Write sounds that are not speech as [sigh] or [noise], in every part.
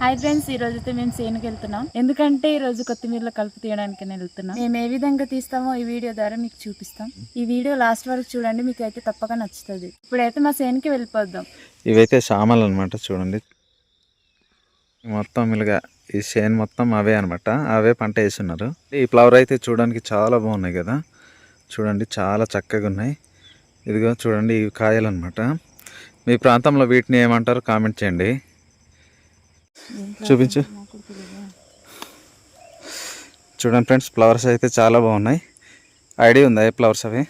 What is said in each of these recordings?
Hi friends ఈ రోజు అయితే మేము సేనుకి వెళ్తున్నాం. ఎందుకంటే ఈ రోజు కొత్తిమీరలో కలుపు తీయడానికి వెళ్తున్నాం. మేము ఏ విధంగా తీస్తామో ఈ వీడియో ద్వారా మీకు చూపిస్తాం. ఈ వీడియో లాస్ట్ వరకు చూడండి మీకు అయితే తప్పక నచ్చుతుంది. ఇప్పుడైతే మా సేనుకి వెళ్ళిపోద్దాం ఇవైతే సామాన్లు అనమాట చూడండి. మొత్తం ఇలాగా ఈ చేను మొత్తం అవే అనమాట అవే పంట వేస్తున్నారు. ఈ ఫ్లవర్ అయితే చూడడానికి చాలా బాగున్నాయి కదా. చూడండి చాలా చక్కగా ఉన్నాయి. ఇదిగో చూడండి ఇవి కాయలు అనమాట మీ ప్రాంతంలో వీటిని ఏమంటారు కామెంట్ చేయండి. చూపించు. చూడండి ఫ్రెండ్స్ ఫ్లవర్స్ అయితే చాలా బాగున్నాయి. ఐడియా ఉందా ఏ ఫ్లవర్స్ అవి?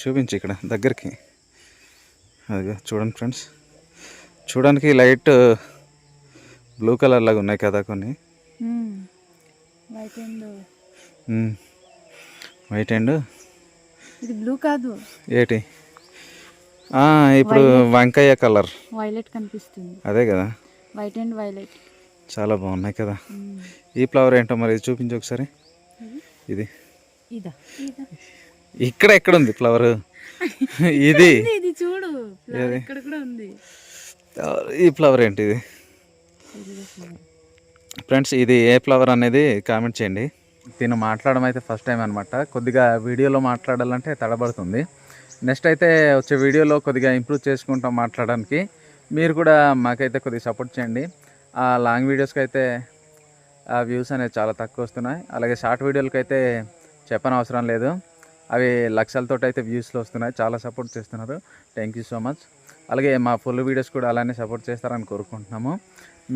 చూపించు ఇక్కడ దగ్గరికి. అదిగో చూడండి ఫ్రెండ్స్. చూడడానికి లైట్ బ్లూ కలర్ లాగా ఉన్నాయి కదా కొన్ని. వైట్ అండ్ ఇది బ్లూ కాదు. ఏటి? ఇప్పుడు వంకాయ కలర్. వైలెట్ కనిపిస్తుంది. అదే కదా. వైట్ అండ్ వైలెట్ చాలా బాగున్నాయి కదా. ఈ ఫ్లవర్ ఏంటో మరి చూపించు ఒకసారి. ఇది? ఇక్కడ ఎక్కడ ఉంది ఫ్లవర్? [laughs] ఇది. చూడు. Flower ఇక్కడ కూడా ఉంది. ఈ ఫ్లవర్ ఏంటి ఇది? ఫ్రెండ్స్ ఇది ఏ ఫ్లవర్ అనేది కామెంట్ చేయండి. తిను మాట్లాడడం అయితే ఫస్ట్ టైం అనమాట కొద్దిగా వీడియోలో మాట్లాడాలంటే తడబడుతుంది. నెక్స్ట్ అయితే వచ్చే వీడియోలో కొద్దిగా ఇంప్రూవ్ చేసుకుంటాం మాట్లాడడానికి. మీరు కూడా మాకైతే కొద్దిగా సపోర్ట్ చేయండి. ఆ లాంగ్ వీడియోస్కి అయితే ఆ వ్యూస్ అనేది చాలా తక్కువ వస్తున్నాయి. అలాగే షార్ట్ వీడియోలకి అయితే చెప్పని అవసరం లేదు. అవి లక్షలతో అయితే వ్యూస్లో వస్తున్నాయి. చాలా సపోర్ట్ చేస్తున్నారు. థ్యాంక్ యూ సో మచ్ అలాగే మా ఫుల్ వీడియోస్ కూడా అలానే సపోర్ట్ చేస్తారని కోరుకుంటున్నాము.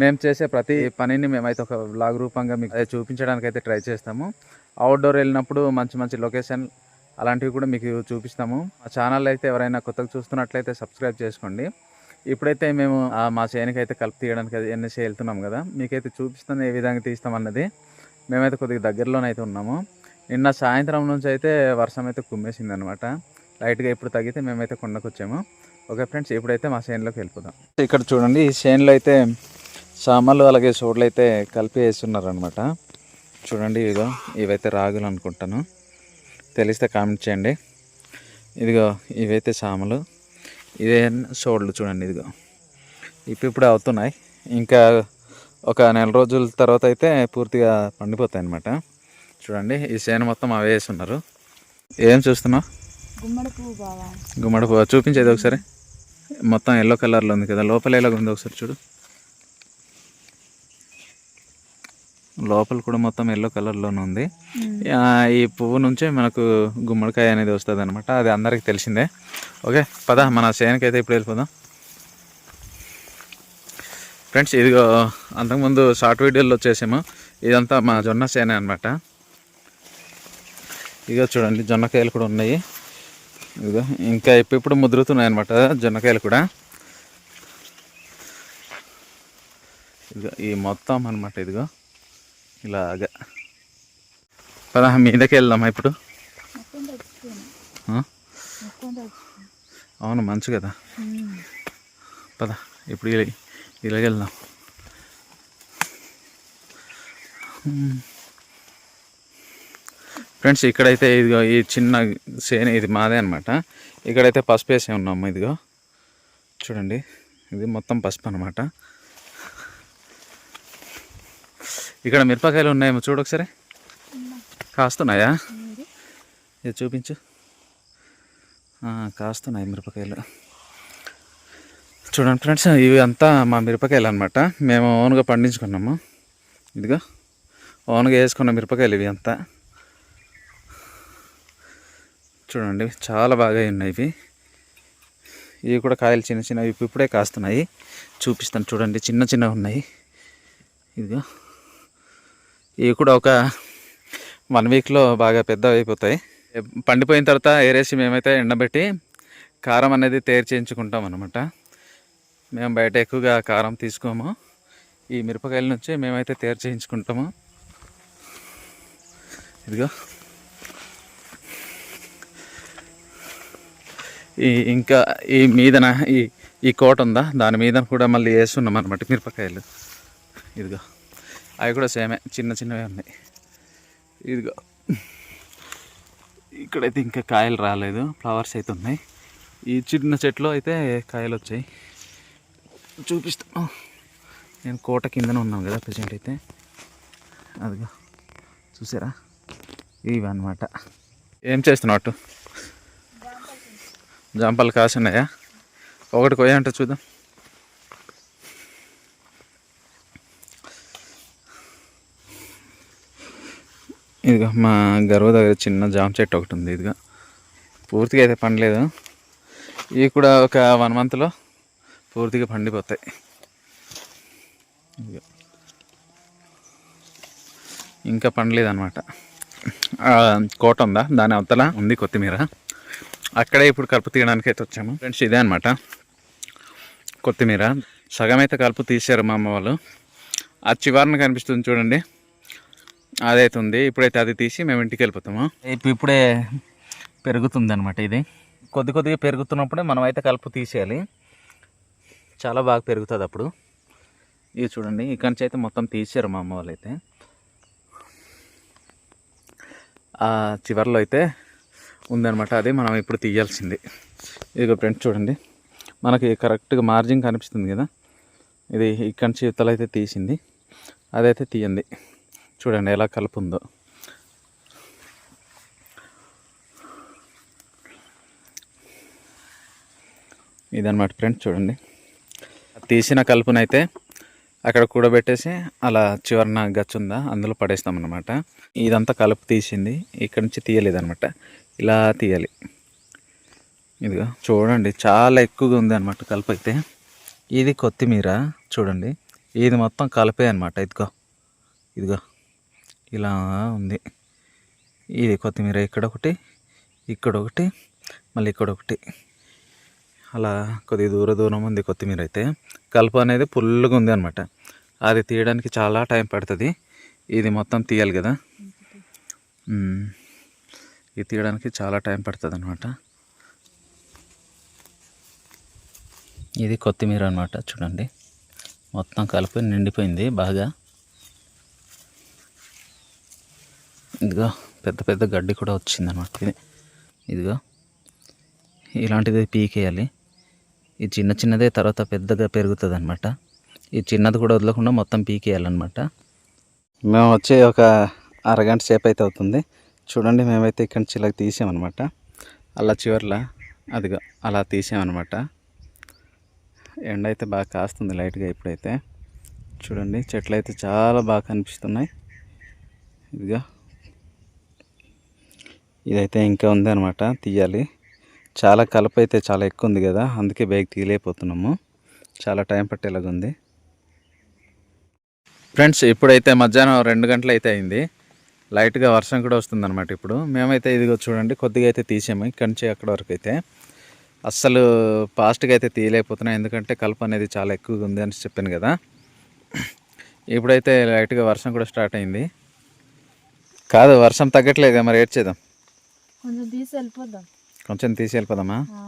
మేము చేసే ప్రతి పనిని మేమైతే ఒక బ్లాగ్ రూపంగా మీకు చూపించడానికి అయితే ట్రై చేస్తాము. అవుట్డోర్ వెళ్ళినప్పుడు మంచి మంచి లొకేషన్ అలాంటివి కూడా మీకు చూపిస్తాము. మా ఛానల్ అయితే ఎవరైనా కొత్తగా చూస్తున్నట్లయితే సబ్స్క్రైబ్ చేసుకోండి. ఇప్పుడైతే మేము ఆ మా చేనికి అయితే కలిపి తీయడానికి అది ఎన్ఎస్ఏ వెళ్తున్నాం కదా మీకైతే చూపిస్తాను ఏ విధంగా తీస్తామన్నది మేమైతే కొద్దిగా దగ్గరలోనైతే ఉన్నాము. నిన్న సాయంత్రం నుంచి అయితే వర్షం అయితే కుమ్మేసింది అనమాట లైట్గా ఇప్పుడు తగ్గితే మేమైతే కొండకు వచ్చాము ఓకే ఫ్రెండ్స్ ఇప్పుడైతే మా చేనులోకి వెళ్ళిపోదాం. ఇక్కడ చూడండి ఈ చేనులో అయితే సామాన్లు అలాగే సోడ్లు అయితే కలిపి వేస్తున్నారు అనమాట చూడండి ఇదో ఇవైతే రాగులు అనుకుంటాను. తెలిస్తే కామెంట్ చేయండి. ఇదిగో ఇవైతే సామలు. ఇదే సోడ్లు చూడండి ఇదిగో. ఇప్పుడు ఇప్పుడు అవుతున్నాయి. ఇంకా ఒక నెల రోజుల తర్వాత అయితే పూర్తిగా పండిపోతాయి అనమాట చూడండి ఈ చేను మొత్తం అవే వేస్తున్నారు ఏం చూస్తున్నావు? గుమ్మడి పువ్వు బావా. గుమ్మడి పువ్వు? చూపించేది ఒకసారి. మొత్తం ఎల్లో కలర్లో ఉంది కదా లోపల ఎలాగ ఉంది ఒకసారి చూడు. లోపల కూడా మొత్తం ఎల్లో కలర్లోనే ఉంది. ఈ పువ్వు నుంచే మనకు గుమ్మడికాయ అనేది వస్తుంది అనమాట అది అందరికీ తెలిసిందే. ఓకే పద మన చేనుకి అయితే ఇప్పుడు వెళ్ళిపోదాం. ఫ్రెండ్స్ ఇదిగో అంతకుముందు షార్ట్ వీడియోలో వచ్చేసాము. ఇదంతా మా జొన్న చేనే అనమాట ఇదిగో చూడండి జొన్నకాయలు కూడా ఉన్నాయి. ఇదిగో ఇంకా ఇప్పుడు ముదురుతున్నాయి అనమాట జొన్నకాయలు కూడా. ఇదిగో ఈ మొత్తం అనమాట ఇదిగో. ఇలాగా. పదా మీదకి వెళ్దామా ఇప్పుడు అవును మంచు కదా. పద ఇప్పుడు ఇలాగెళ్దాం. వెళ్దాం ఫ్రెండ్స్ ఇక్కడైతే ఇదిగో ఈ చిన్న సేన ఇది మాదే అనమాట ఇక్కడైతే పసుపు వేసే ఉన్నాము ఇదిగో. చూడండి ఇది మొత్తం పసుపు అనమాట ఇక్కడ మిరపకాయలు ఉన్నాయేమో చూడు ఒకసారి. కాస్తున్నాయా? ఇది చూపించు. కాస్తున్నాయి మిరపకాయలు. చూడండి ఫ్రెండ్స్ ఇవి అంతా మా మిరపకాయలు అనమాట మేము ఓన్గా పండించుకున్నాము. ఇదిగో ఓన్గా వేసుకున్న మిరపకాయలు ఇవి అంతా. చూడండి చాలా బాగా ఉన్నాయి ఇవి. ఇవి కూడా కాయలు చిన్న చిన్నవి ఇప్పుడు ఇప్పుడే కాస్తున్నాయి. చూపిస్తాను చూడండి చిన్న చిన్నవి ఉన్నాయి. ఇదిగో. ఇవి కూడా ఒక వన్ వీక్లో బాగా పెద్దవి అయిపోతాయి పండిపోయిన తర్వాత ఏరేసి మేమైతే ఎండబెట్టి కారం అనేది తయారు చేయించుకుంటాం అనమాట మేము బయట ఎక్కువగా కారం తీసుకోము. ఈ మిరపకాయల నుంచి మేమైతే తయారు చేయించుకుంటాము. ఇదిగో. ఈ ఇంకా ఈ మీదన ఈ ఈ కోట ఉందా? దాని మీద కూడా మళ్ళీ వేస్తున్నాం అనమాట మిరపకాయలు. ఇదిగో. అవి కూడా సేమే చిన్న చిన్నవే ఉన్నాయి. ఇదిగో. ఇక్కడైతే ఇంకా కాయలు రాలేదు ఫ్లవర్స్ అయితే ఉన్నాయి. ఈ చిన్న చెట్లు అయితే కాయలు వచ్చాయి. చూపిస్తాను నేను కోట కిందనే ఉన్నాను కదా ప్రజెంట్ అయితే. అదిగో. చూసారా? ఇవి అనమాట ఏం చేస్తున్నావు అటు జాంపాలు కాసున్నాయా ఒకటి కొయ్యంటే చూద్దాం. ఇదిగో మా గర్వ దగ్గర చిన్న జామ చెట్టు ఒకటి ఉంది ఇదిగో. పూర్తిగా అయితే పండలేదు. ఇవి కూడా ఒక వన్ మంత్లో పూర్తిగా పండిపోతాయి. ఇంకా పండలేదు అనమాట కోట ఉందా? దాని అవతల ఉంది కొత్తిమీర. అక్కడే ఇప్పుడు కలుపు తీయడానికి అయితే వచ్చాము. ఫ్రెండ్స్ ఇదే అనమాట కొత్తిమీర. సగం అయితే కలుపు తీశారు మా అమ్మ వాళ్ళు. ఆ చివరన కనిపిస్తుంది చూడండి. అదైతే ఉంది ఇప్పుడైతే అది తీసి మేము ఇంటికి వెళ్ళిపోతాము ఇప్పుడు ఇప్పుడే పెరుగుతుంది అనమాట ఇది. కొద్ది కొద్దిగా పెరుగుతున్నప్పుడే మనం అయితే కలుపు తీసేయాలి. చాలా బాగా పెరుగుతుంది అప్పుడు. ఇది చూడండి ఇక్కడి నుంచి అయితే మొత్తం తీసారు మా అమ్మ వాళ్ళు అయితే ఆ చివర్లో అయితే ఉందన్నమాట అది. మనం ఇప్పుడు తీయాల్సింది. ఇదిగో ఫ్రెండ్స్ చూడండి. మనకి కరెక్ట్గా మార్జిన్ కనిపిస్తుంది కదా. ఇది ఇక్కడి నుంచి ఇతలు అయితే తీసింది. అదైతే తీయండి. చూడండి ఎలా కలుపు ఉందో ఇదన్నమాట ఫ్రెండ్స్ చూడండి. తీసిన కలుపునైతే అక్కడ కూడబెట్టేసి అలా చివరన గచ్చు ఉందా అందులో పడేస్తాం అనమాట ఇదంతా కలుపు తీసింది. ఇక్కడ నుంచి తీయలేదు అనమాట ఇలా తీయాలి. ఇదిగో చూడండి చాలా ఎక్కువగా ఉంది అనమాట కలుపు అయితే. ఇది కొత్తిమీర చూడండి. ఇది మొత్తం కలిపే అనమాట ఇదిగో. ఇదిగో. ఇలా ఉంది. ఇది కొత్తిమీర ఇక్కడ ఒకటి ఇక్కడ ఒకటి మళ్ళీ ఇక్కడ ఒకటి. అలా కొద్ది దూర దూరం ఉంది కొత్తిమీర అయితే. కలుపు అనేది ఫుల్గా ఉంది అనమాట అది తీయడానికి చాలా టైం పడుతుంది. ఇది మొత్తం తీయాలి కదా. ఇది తీయడానికి చాలా టైం పడుతుంది అనమాట ఇది కొత్తిమీర అనమాట చూడండి. మొత్తం కలిపి నిండిపోయింది బాగా. ఇదిగో పెద్ద పెద్ద గడ్డి కూడా వచ్చింది అనమాట ఇది. ఇదిగో ఇలాంటిది పీకేయాలి. ఈ చిన్న చిన్నదే తర్వాత పెద్దగా పెరుగుతుంది అనమాట ఈ చిన్నది కూడా వదలకుండా మొత్తం పీకేయాలన్నమాట. మేము వచ్చి ఒక అరగంట సేపు అయితే అవుతుంది. చూడండి మేమైతే ఇక్కడి నుంచి ఇలా తీసామన్నమాట. అలా చివర్ల అదిగో అలా తీసామన్నమాట. ఎండ అయితే బాగా కాస్తుంది లైట్గా ఇప్పుడైతే. చూడండి చెట్లు అయితే చాలా బాగా కనిపిస్తున్నాయి. ఇదిగో ఇదైతే ఇంకా ఉంది అనమాట తీయాలి. చాలా కలప అయితే చాలా ఎక్కువ ఉంది కదా అందుకే బైక్ తీయలేకపోతున్నాము. చాలా టైం పట్టేలాగా ఉంది ఫ్రెండ్స్ ఇప్పుడైతే మధ్యాహ్నం రెండు గంటలు అయితే అయింది. లైట్గా వర్షం కూడా వస్తుంది అనమాట ఇప్పుడు. మేమైతే ఇదిగో చూడండి కొద్దిగా అయితే తీసాము ఇక్కడి నుంచి అక్కడ వరకు అయితే అస్సలు ఫాస్ట్గా అయితే తీయలేకపోతున్నాం ఎందుకంటే కలుపు అనేది చాలా ఎక్కువగా ఉంది అని చెప్పాను కదా. ఇప్పుడైతే లైట్గా వర్షం కూడా స్టార్ట్ అయింది. కాదు వర్షం తగ్గట్లేదు మరి ఏడ్చేద్దాం. కొంచెం తీసి వెళ్ళిపోద్దాం కొంచెం తీసి వెళ్ళిపోదామా ఆ.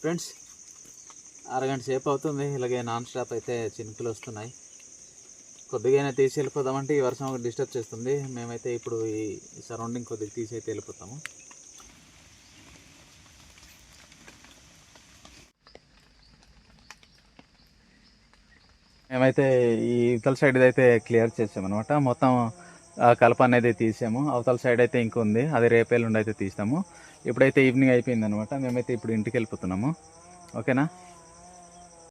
ఫ్రెండ్స్ అరగంట సేపు అవుతుంది. ఇలాగే నాన్ స్టాప్ అయితే చినుకులు వస్తున్నాయి. కొద్దిగా తీసి వెళ్ళిపోదామంటే ఈ వర్షం డిస్టర్బ్ చేస్తుంది. మేమైతే ఇప్పుడు ఈ సరౌండింగ్ కొద్దిగా తీసి అయితే వెళ్ళిపోతాము. మేమైతే ఈ ఇవతల సైడ్ అయితే క్లియర్ చేసామన్నమాట. మొత్తం కలప అనేది తీసాము. అవతల సైడ్ అయితే ఇంకొంది. అది రేపేళ్ళుండి అయితే తీస్తాము. ఇప్పుడైతే ఈవినింగ్ అయిపోయింది అనమాట మేమైతే ఇప్పుడు ఇంటికి వెళ్ళిపోతున్నాము ఓకేనా?